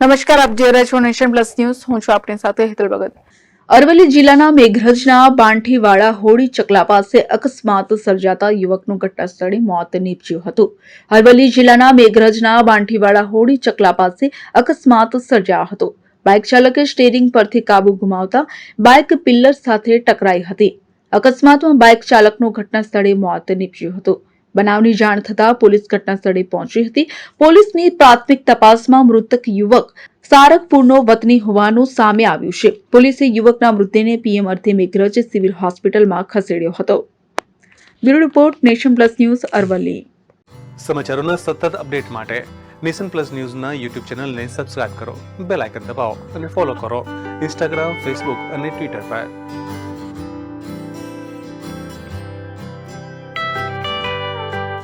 નમસ્કાર, આપ જોઈ છો નેશન પ્લસ ન્યૂઝ. હું છું આપની સાથે હેતલ ભગત. અરવલ્લી જિલ્લાના મેઘરજના બાંઠીવાળા હોળી ચકલા પાસે અકસ્માત સર્જાતા યુવકનું ઘટના સ્થળે મોત નીપજ્યું હતું. અરવલ્લી જિલ્લાના મેઘરજના બાંઠીવાળા હોળી ચકલા પાસે અકસ્માત સર્જાયો હતો. બાઇક ચાલકે સ્ટેરિંગ પરથી કાબુ ગુમાવતા બાઇક પિલ્લર સાથે ટકરાઈ હતી. અકસ્માતમાં બાઇક ચાલકનું ઘટના સ્થળે મોત નીપજ્યું હતું. બનાવની જાણ થતાં પોલીસ ઘટના પહોંચી હતી. પોલીસની પ્રાથમિક તપાસમાં મૃતક યુવક સારકપુરનો વતની હોવાનું સામે આવ્યું છે. પોલીસે યુવકના મૃતદેહને પીએમ અર્થે મેઘરજ સિવિલ હોસ્પિટલમાં ખસેડ્યો હતો. Bureau report, nation plus news, Aravalli. સમાચારોના સતત અપડેટ માટે નેશન પ્લસ ન્યૂઝના યુટ્યુબ ચેનલને સબસ્ક્રાઇબ કરો, બેલ આઇકન દબાવો અને ફોલો કરો. ઇન્સ્ટાગ્રામ, ફેસબુક અને ટ્વિટર પર.